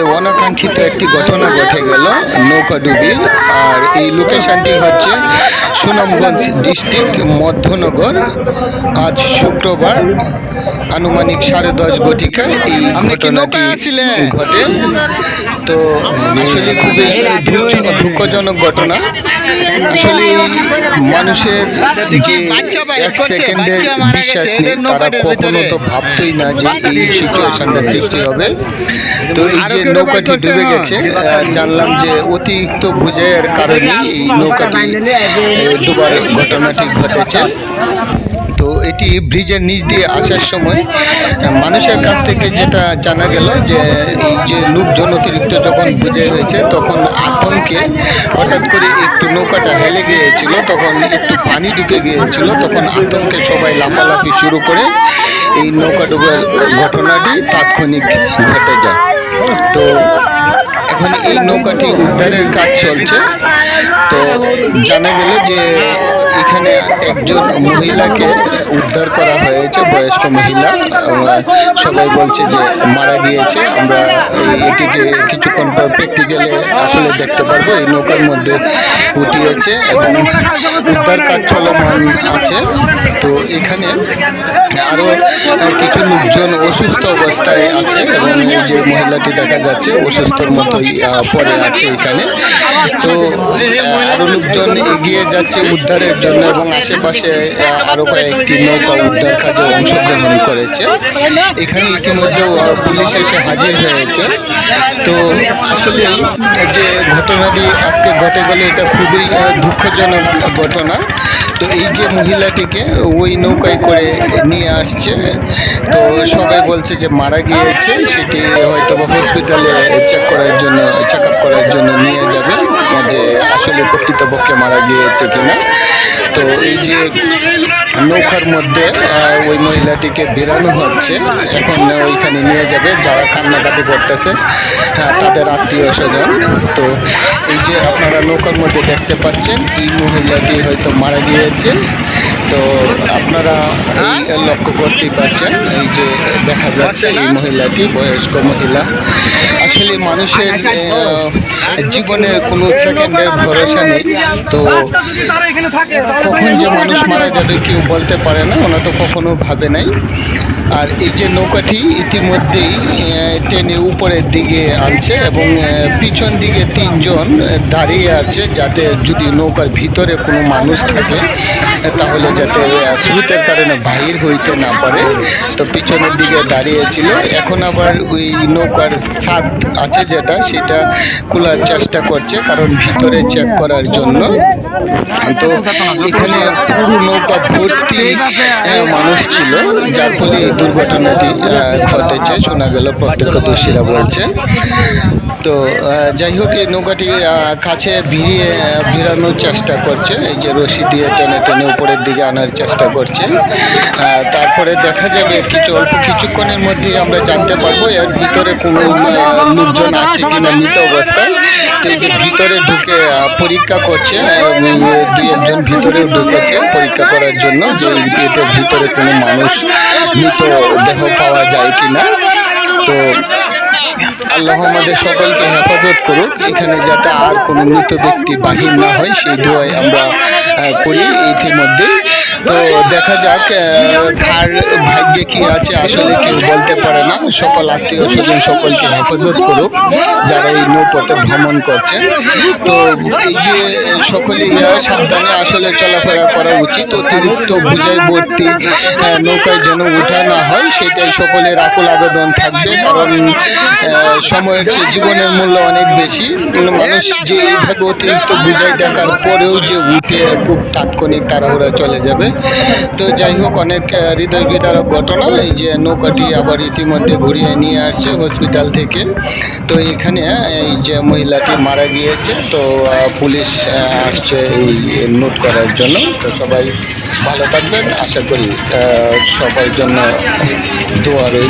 যে অনাকাঙ্ক্ষিত একটি ঘটনা ঘটে গেল নৌকাডুবির আর এই লোকেশনটি হচ্ছে সুনামগঞ্জ ডিস্ট্রিক্ট মধ্যনগর। আজ শুক্রবার আনুমানিক সাড়ে দশ ঘটিকায় এই ঘটনাটি ঘটে। তো আসলে খুবই দুঃখজনক ঘটনা। আসলে মানুষের যে এক সেকেন্ডের বিশ্বাস নেই, তারা কখনো তো ভাবতই না যে এই সিচুয়েশনটা সৃষ্টি হবে। তো এই যে নৌকাটি ডুবে গেছে জানলাম যে অতিরিক্ত বুঝের কারণে এই নৌকাটি ডুবার ঘটনাটি ঘটেছে। তো এটি ব্রিজের নিচ দিয়ে আসার সময় মানুষের কাছ থেকে যেটা জানা গেল যে এই যে লোকজন অতিরিক্ত যখন বুঝে হয়েছে, তখন আতঙ্কে হঠাৎ করে একটু নৌকাটা হেলে গিয়েছিল, তখন একটু পানি ঢুকে গিয়েছিল, তখন আতঙ্কে সবাই লাফালাফি শুরু করে এই নৌকা ডুবের ঘটনাটি তাৎক্ষণিক ঘটে যায়। তো এখন এই নৌকাটি উদ্ধারের কাজ চলছে। তো জানা গেল যে এখানে একজন মহিলাকে উদ্ধার করা হয়েছে। বয়স্ক মহিলা সবাই বলছে যে মারা গিয়েছে। আমরা এটিকে কিছুক্ষণ পর প্র্যাকটিক্যালে আসলে দেখতে পারব এই নৌকার মধ্যে উঠিয়েছে এবং উদ্ধার কাজ চলমান আছে। তো এখানে আরও কিছু লোকজন অসুস্থ অবস্থায় আছে এবং এই যে মহিলাটি দেখা যাচ্ছে অসুস্থর মতোই পড়ে আছে এখানে। তো আহ, আরও লোকজন এগিয়ে যাচ্ছে উদ্ধারের জন্য এবং আশেপাশে আহ, আরও কয়েকটি নৌকা উদ্ধার কাজে অংশগ্রহণ করেছে। এখানে ইতিমধ্যে পুলিশ এসে হাজির হয়েছে। তো আসলে যে ঘটনাটি আজকে ঘটে গেল এটা খুবই দুঃখজনক ঘটনা। তো এই যে মহিলাটিকে ওই নৌকায় করে নিয়ে আসছে তো সবাই বলছে যে মারা গিয়েছে সেটি হয়তো হসপিটালে চেক করার জন্য চেক আপ করার জন্য নিয়ে যাবে। যে প্রকৃতপক্ষে মারা গিয়েছে কিনা। তো এই যে নৌকার মধ্যে ওই মহিলাটিকে বেরানো হচ্ছে, এখন ওইখানে নিয়ে যাবে, যারা কান্নাকাটি করতেছে হ্যাঁ তাদের আত্মীয় স্বজন। তো এই যে আপনারা নৌকার মধ্যে দেখতে পাচ্ছেন, এই মহিলাটি হয়তো মারা গিয়েছে। তো আপনারা লক্ষ্য করতেই পারছেন এই যে দেখা যাচ্ছে এই মহিলাটি বয়স্ক মহিলা। আসলে মানুষের জীবনে জীবনের কোনো সেকেন্ডের ভরসা নেই। তো কখন যে মানুষ মারা যাবে কেউ বলতে পারে না ওনা তো কখনো ভাবে নাই। আর এই যে নৌকাটি ইতিমধ্যেই টেনে উপরের দিকে আনছে এবং পিছন দিকে তিনজন দাঁড়িয়ে আছে যাতে যদি নৌকার ভিতরে কোনো মানুষ থাকে তাহলে যাতে স্রোতের কারণে বাহির হইতে না পারে, তো পিছনের দিকে দাঁড়িয়েছিল এখন আবার ওই নৌকার সাত আছে যেটা, সেটা খোলার চেষ্টা করছে, কারণ ভিতরে চেক করার জন্য। তো এখানে পুরো নৌকা ভর্তি মানুষ ছিল। যার ফলে এই দুর্ঘটনাটি ঘটেছে শোনা গেল প্রত্যক্ষদর্শীরা বলছে। তো যাই হোক, এই নৌকাটি কাছে ভিড়িয়ে ভিড়ানোর চেষ্টা করছে। এই যে রশি দিয়ে টেনে টেনে উপরের দিকে আনার চেষ্টা করছে। তারপরে দেখা যাবে, কিছু অল্প কিছুক্ষণের মধ্যেই আমরা জানতে পারব, এর ভিতরে কোনো লোকজন আছে কিনা মৃত অবস্থায়। ভিতরে ঢুকে পরীক্ষা করছে দুই একজন ভিতরে ঢুকেছে পরীক্ষা করার জন্য যে পেটের ভিতরে কোনো মানুষ মৃত দেহ পাওয়া যায় কি না তো আল্লাহ আমাদের সকলকে হেফাজত করুক, এখানে যাতে আর কোনো মৃত ব্যক্তি বাহির না হয়, সেই দোয়াই আমরা করি ইতিমধ্যে তো দেখা যাক কার ভাগ্যে কি আছে আসলে কেউ বলতে পারে না। সকল আত্মীয় স্বজন সকলকে হেফাজত করুক, যারা এই নৌপথে ভ্রমণ করছে। তো এই যে সকলে সাবধানে আসলে চলাফেরা করা উচিত, অতিরিক্ত বুঝাই নৌকায় যেন উঠা না হয়, সেটাই সকলের আকুল আবেদন থাকবে। কারণ সময়ের চেয়ে জীবনের মূল্য অনেক বেশি। মানুষ যে এইভাবে অতিরিক্ত বুঝাই দেখার পরেও যে উঠে খুব তাৎক্ষণিক তাড়াহুড়া চলে যাবে তো যাই হোক, অনেক হৃদয় বিদারক ঘটনা। এই যে নৌকাটি আবার ইতিমধ্যে ঘুরিয়ে নিয়ে আসছে হসপিটাল থেকে। তো এখানে এই যে মহিলাটি মারা গিয়েছে। তো পুলিশ আসছে এই নোট করার জন্য। তো সবাই ভালো থাকবেন। আশা করি সবার জন্য দোয়া রইল।